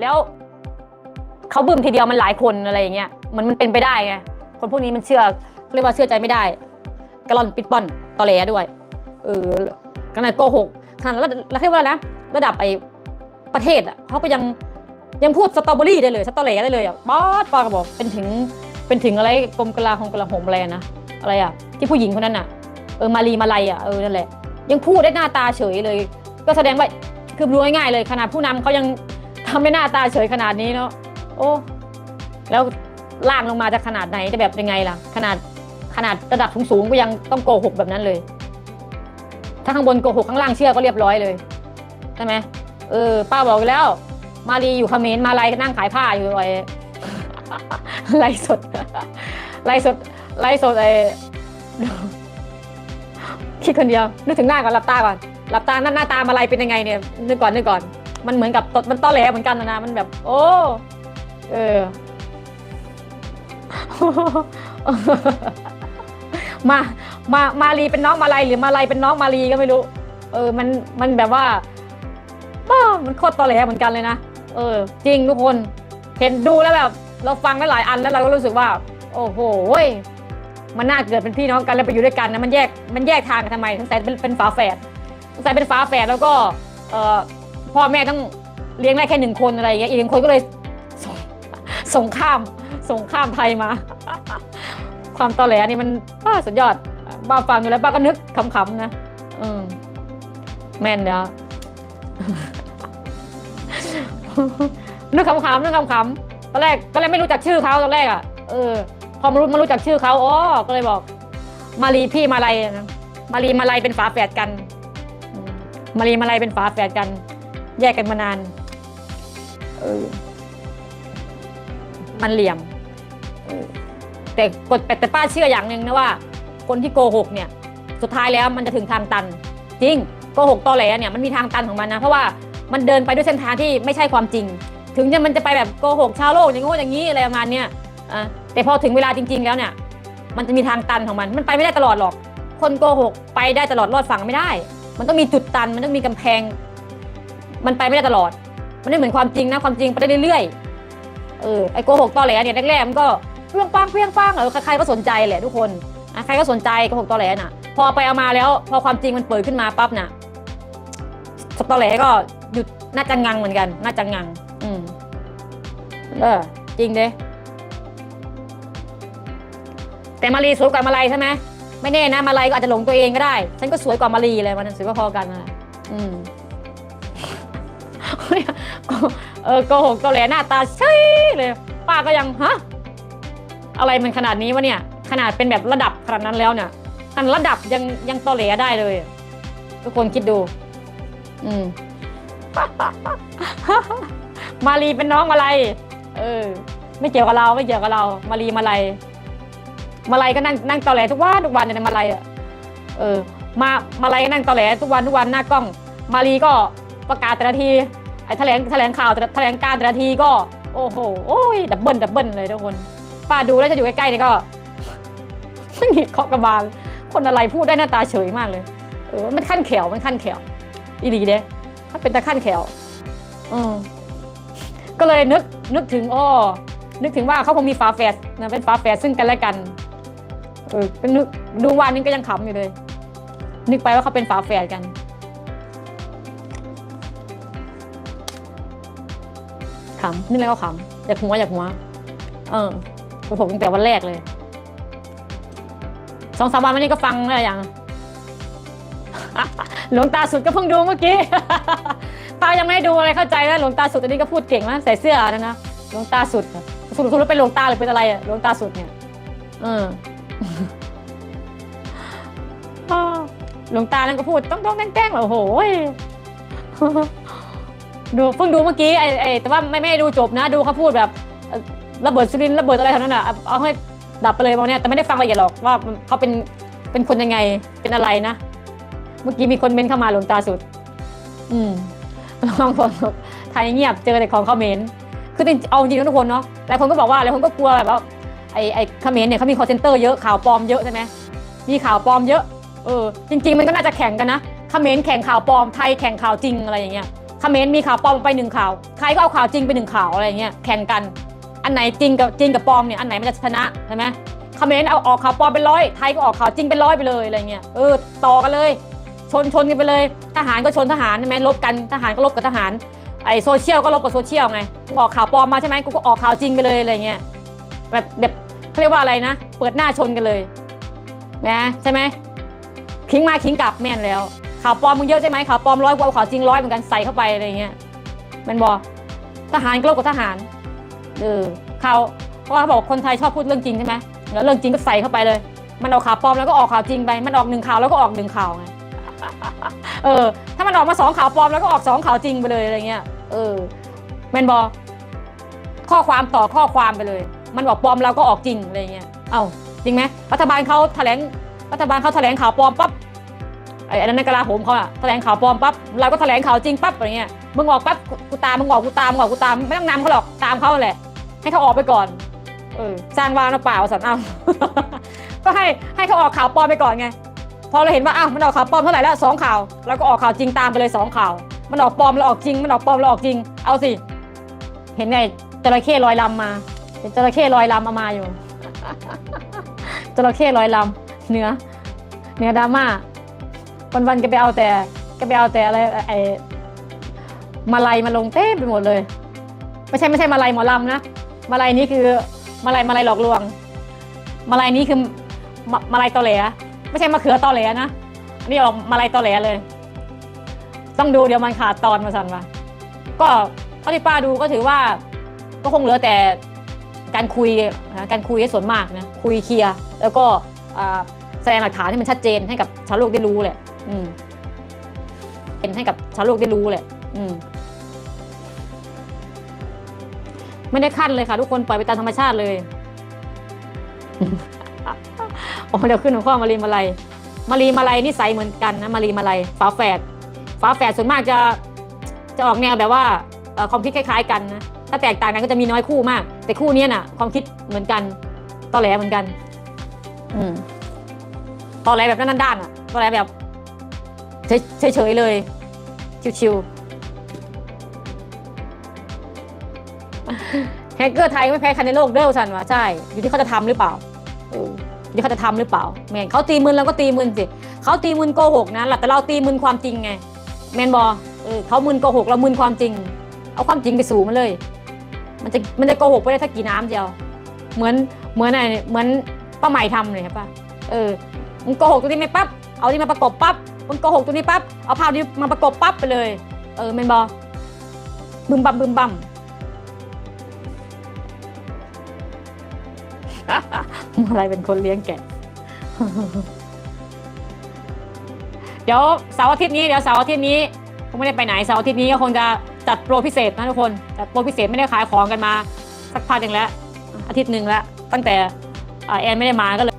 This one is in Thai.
แล้วเขาบึ้มทีเดียวมันหลายคนอะไรอย่างเงี้ยมันมันเป็นไปได้ไงคนพวกนี้มันเชื่อเรียกว่าเชื่อใจไม่ได้กระล่อนปิดป้อนตอแหลด้วยเออขนาดโกหกขนาดระดับเรียกว่าอะไรนะ ระดับไอประเทศอะเขาก็ยังยังพูดสตรอเบอรี่ได้เลยสตอแหลได้เลยอะป๊อดปอกระบอกเป็นถึงเป็นถึงอะไรกรมกลาของกลาโหมอะไรนะอะไรอะที่ผู้หญิงคนนั้นอะเออมารีมาลัยอะเออนั่นแหละยังพูดได้หน้าตาเฉยเลย ก็แสดงว่าคือรู้ง่ายๆเลยขนาดผู้นำเขายัง ได้หน้าตาเฉยขนาดนี้เนาะโอ้แล้วล่างลงมาจะขนาดไหนจะแบบยังไงล่ะ ขนาดขนาดระดับสูงๆก็ยังต้องโกหกแบบนั้นเลย ถ้าข้างบนโกหกข้างล่างเชื่อก็เรียบร้อยเลยใช่ไหมเออป้าบอกแล้ว มารีอยู่เขมรมาลายนั่งขายผ้าอยู่ไอ้ไลสดไลสดไลสดไอ้คิดคนเดียวนึกถึงหน้าก่อนหลับตาก่อนหลับตาหน้าหน้าตามาลายเป็นยังไงเนี่ยนึกก่อนนึกก่อน มันเหมือนกับตดมันต้อแหลเหมือนกันนะนะมันแบบ โอ้เออ มา มามาลีเป็นน้องมาลายหรือมาลายเป็นน้องมาลีก็ไม่รู้ เออ มันมันแบบว่าบ้ามันโคตรตอแหลเหมือนกันเลยนะเออ จริงทุกคนเห็นดูแล้วแบบ เราฟังได้หลายอันแล้วเราก็รู้สึกว่า โอ้โหเว้ยมันน่าเกิดเป็นพี่น้องกันแล้วไปอยู่ด้วยกันนะมันแยกมันแยกทางกันทำไมทั้งแต่เป็นเป็นฝาแฝดทั้งแต่เป็นฝาแฝดแล้วก็ เออ พ่อแม่ต้องเลี้ยงได้แค่หนึ่งคนอะไรอย่างเงี้ยอีกหนึ่งคนก็เลยส่งส่งข้ามส่งข้ามไทยมา ความตอแหลนี่มันป้าสุดยอดป้าฟังอยู่แล้วป้าก็นึกขำๆนะอืมแม่นเดี๋ยวนึกขำๆนึกขำๆตอนแรกตอนแรกไม่รู้จักชื่อเขาตอนแรกอะเออพอมารู้มารู้จักชื่อเขาอ๋อก็เลยบอก มารีพี่มาลัยนะมารีมาลัยเป็นฝาแฝดกัน มารีมาลัยเป็นฝาแฝดกัน แยกกันมานาน เออ มันเหลี่ยม เออ แต่กดแต่แต่ป้าเชื่ออย่างหนึ่งนะว่า คนที่โกหกเนี่ย สุดท้ายแล้วมันจะถึงทางตัน จริงโกหกตอแหลเนี่ยมันมีทางตันของมันนะ เพราะว่ามันเดินไปด้วยเส้นทางที่ไม่ใช่ความจริง ถึงจะมันจะไปแบบโกหกชาวโลกอย่างงู้นอย่างนี้อะไรประมาณเนี้ยอะแต่พอถึงเวลาจริง ๆ แล้วเนี่ย มันจะมีทางตันของมัน มันไปไม่ได้ตลอดหรอก คนโกหกไปได้ตลอดรอดฝั่งไม่ได้ มันต้องมีจุดตัน มันต้องมีกำแพง มันไปไม่ได้ตลอด มันไม่เหมือนความจริงนะความจริงไปได้เรื่อยๆเออไอ้โกหกตอแหลเนี่ยแรกๆมันก็เพี้ยงปังเพี้ยงปังเออใครๆก็สนใจแหละทุกคนอะใครก็สนใจโกหกตอแหลน่ะ พอไปเอามาแล้ว พอความจริงมันเปิดขึ้นมาปั๊บน่ะตอแหลก็หยุดน่าจะงังเหมือนกัน น่าจะงัง อืมเออจริงเด้แต่มารีสวยกว่ามาลัยใช่ไหมไม่แน่นะมาลัยก็อาจจะหลงตัวเองก็ได้ ฉันก็สวยกว่ามารีเลยมันสวยก็พอกันนะอืม เออโกหกตอแหลหน้าตาใช่เลยป้าก็ยังฮะอะไรมันขนาดนี้วะเนี่ย ขนาดเป็นแบบระดับขนาดนั้นแล้วเนี่ยขนาดระดับยังยังตอแหลได้เลย ทุกคนคิดดู อืมมารีเป็นน้องมาลัยเออ ไม่เกี่ยวกับเราไม่เกี่ยวกับเรา มารีมาลัยมาลัยก็นั่งนั่งตอแหลทุกวันทุกวันเนี่ยมาลัยอะเออ มามาลัยก็นั่งตอแหลทุกวันทุกวันหน้ากล้อง มารีก็ประกาศแต่ละที อ้แถลงแถลงข่าวแถลงการแต่ละทีก็ โอ้โหโอ้ยดับเบิลดับเบิลเลยทุกคนป้าดูแล้วจะอยู่ใกล้ๆนี่ก็ไม่มีเคาะกระบาล คนอะไรพูดได้หน้าตาเฉยมากเลย เออมันขั้นแขวมันขั้นแขวอีดีเด้ถ้าเป็นตะขั้นแขวอืมก็เลยนึกนึกถึงอ้อนึกถึงว่าเขาคงมีฝาแฝดนะเป็นฝาแฝดซึ่งกันและกัน เออก็นนึกดูวันนึงก็ยังขำอยู่เลย นึกไปว่าเขาเป็นฝาแฝดกัน ขำนึกแล้วก็ขำอยากหัวอยากหัว เออผมตั้งแต่วันแรกเลยสองสามวันมานี้ก็ฟังอะไรอย่างหลวงตาสุดก็เพิ่งดูเมื่อกี้ป้ายังไม่ได้ดูอะไรเข้าใจแล้วหลวงตาสุดอันนี้ก็พูดเก่งมากใส่เสื้อนะนะหลวงตาสุดอะสรุปสรุปเป็นหลวงตาหรือเป็นอะไรอะหลวงตาสุดเนี่ยเอออ้าวหลวงตานั่นก็พูดต้องต้องแกล้งๆเหรอโอ้โหย ดูเพิ่งดูเมื่อกี้ไอ้ไอแต่ว่าไม่ไม่ได้ดูจบนะดูเขาพูดแบบเอ่อระเบิดซิลินระเบิดอะไรเท่านั้นอะเอาเอาให้ดับไปเลยพวกเนี้ยแต่ไม่ได้ฟังละเอียดหรอกว่าเขาเป็นเป็นคนยังไงเป็นอะไรนะ เมื่อกี้มีคนเม้นเข้ามาหลวงตาสุด อืมลองคนบอกไทยเงียบเจอแต่ของเขามรคือจริงเอาจริงนะทุกคนเนาะหลายคนก็บอกว่าหลายคนก็กลัวแบบว่าไอ้ไอ้เขมรเนี่ยเขามีคอเซนเตอร์เยอะข่าวปลอมเยอะใช่ไหมมีข่าวปลอมเยอะ เออจริง ๆ มันก็น่าจะแข่งกันนะเขมรแข่งข่าวปลอมไทยแข่งข่าวจริงอะไรอย่างเงี้ย เขมรมีข่าวปลอมไปหนึ่งข่าวไทยก็เอาข่าวจริงไปหนึ่งข่าวอะไรเงี้ยแข่งกัน อันไหนจริงกับจริงกับปลอมเนี่ยอันไหนมันจะชนะใช่ไหมเขมรเอาออกข่าวปลอมเป็นร้อยไทยก็ออกข่าวจริงเป็นร้อยไปเลยอะไรเงี้ยเออต่อกันเลย ชนชนกันไปเลย ทหารก็ชนทหารใช่ไหมลบกันทหารก็ลบกับทหารไอโซเชียลก็ลบกับโซเชียลไงกูออกข่าวปลอมมาใช่ไหมกูก็ออกข่าวจริงไปเลยอะไรเงี้ยแบบแบบเขาเรียกว่าอะไรนะ เปิดหน้าชนกันเลยนะใช่ไหมขิงมาขิงกลับแม่นแล้ว ข่าวปลอมมึงเยอะใช่ไหมข่าวปลอมร้อยกว่าข่าวจริงร้อยเหมือนกันใส่เข้าไปอะไรเงี้ยมันบอกทหารก็ลบกับทหารเออข่าวเพราะว่าเขาบอกคนไทยชอบพูดเรื่องจริงใช่ไหมแล้วเรื่องจริงก็ใส่เข้าไปเลย มันออกข่าวปลอมแล้วก็ออกข่าวจริงไป มันออกหนึ่งข่าวแล้วก็ออกหนึ่งข่าวไงเออ ถ้ามันออกมาสองข่าวปลอมแล้วก็ออกสองข่าวจริงไปเลยอะไรเงี้ยเออแมนบอข้อความต่อข้อความไปเลย มันบอกปลอมเราก็ออกจริงอะไรเงี้ย เอ้าจริงไหมรัฐบาลเขาแถลงรัฐบาลเขาแถลงข่าวปลอมปั๊บ ไอ้อันนั้นในกลาโหมเขาอะแถลงข่าวปลอมปั๊บเราก็แถลงข่าวจริงปั๊บอะไรเงี้ยมึงออกปั๊บกูตามมึงออกกูตามมึงออกกูตามไม่ต้องนำเขาหรอกตามเขาแหละ ให้เขาออกไปก่อนเออสร้างวางหรือเปล่าสันเอาก็ให้ให้เขาออกข่าวปลอมไปก่อนไงพอเราเห็นว่าอ้าวมันออกข่าวปลอมเท่าไหร่แล้วสองข่าวเราก็ออกข่าวจริงตามไปเลยสองข่าว มันออกปลอมแล้วออกจริง มันออกปลอมแล้วออกจริง เอาสิ เห็นไงจระเข้ลอยลำมาเห็นจระเข้ลอยลำเอามาอยู่จระเข้ลอยลำเนื้อเนื้อดราม่า วันวันๆแกไปเอาแต่แกไปเอาแต่อะไรไอ้มาลัยมาลงเต้ไปหมดเลย ไม่ใช่ไม่ใช่มาลัยหมอลำนะมาลัยนี้คือมาลัยมาลัยหลอกลวง มาลัยนี้คือมามาลัยตอแหลไม่ใช่มะเขือตอแหลนะอันนี้ออกมาลัยตอแหลเลย ต้องดูเดี๋ยวมันขาดตอนมาสั่นมาก็เท่าที่ป้าดูก็ถือว่าก็คงเหลือแต่การคุยนะการคุยให้ส่วนมากนะคุยเคลียร์แล้วก็แสดงหลักฐานให้มันชัดเจนให้กับชาวโลกได้รู้แหละ อืมเป็นให้กับชาวโลกได้รู้แหละ อืมไม่ได้ขั้นเลยค่ะ ทุกคนปล่อยไปตามธรรมชาติเลยโอ้เดี๋ยวขึ้นหัวข้อมารีมาลัยมารีมาลัยนิสัยเหมือนกันนะมารีมาลัยฝาแฝดฝาแฝดส่วนมากจะจะออกแนวแบบว่าความคิดคล้าย ๆ กันนะถ้าแตกต่างกันก็จะมีน้อยคู่มาก แต่คู่นี้น่ะ ความคิดเหมือนกันตอแหลเหมือนกัน อืมตอแหลแบบนั้นด้านๆอะตอแหลแบบ เฉยเฉยๆเลย ชิวๆแฮกเกอร์ไทยไม่แพ้ใครในโลกเด้อสันวะใช่ อยู่ที่เขาจะทำหรือเปล่าเอออยู่ที่เขาจะทำหรือเปล่าแมนเขาตีมืนเราก็ตีมืนสิเขาตีมืนโกหกนะแต่เราตีมืนความจริงไงแมนบอเออเขามืนโกหกเรามืนความจริง เอาความจริงไปสู่มันเลย มันจะมันจะโกหกไปได้ถ้ากี่น้ำเดียว เหมือนเหมือนอะไรเหมือนป้าใหม่ทำเลยครับป้าเออมึงโกหกตัวนี้ไม่ปั๊บเอาที่มาประกบปั๊บ มึงโกหกตัวนี้ปั๊บเอาภาพนี้มาประกบปั๊บไปเลย เออแมนบอบึมบัมบึมบัมอะไรเป็นคนเลี้ยงแกะ เดี๋ยวเสาร์อาทิตย์นี้เดี๋ยวเสาร์อาทิตย์นี้คงไม่ได้ไปไหนเสาร์อาทิตย์นี้ก็คงจะจัดโปรพิเศษนะทุกคนจัดโปรพิเศษไม่ได้ขายของกันมา สักพักหนึ่งแล้ว อาทิตย์หนึ่งแล้ว ตั้งแต่แอนไม่ได้มาก็เลย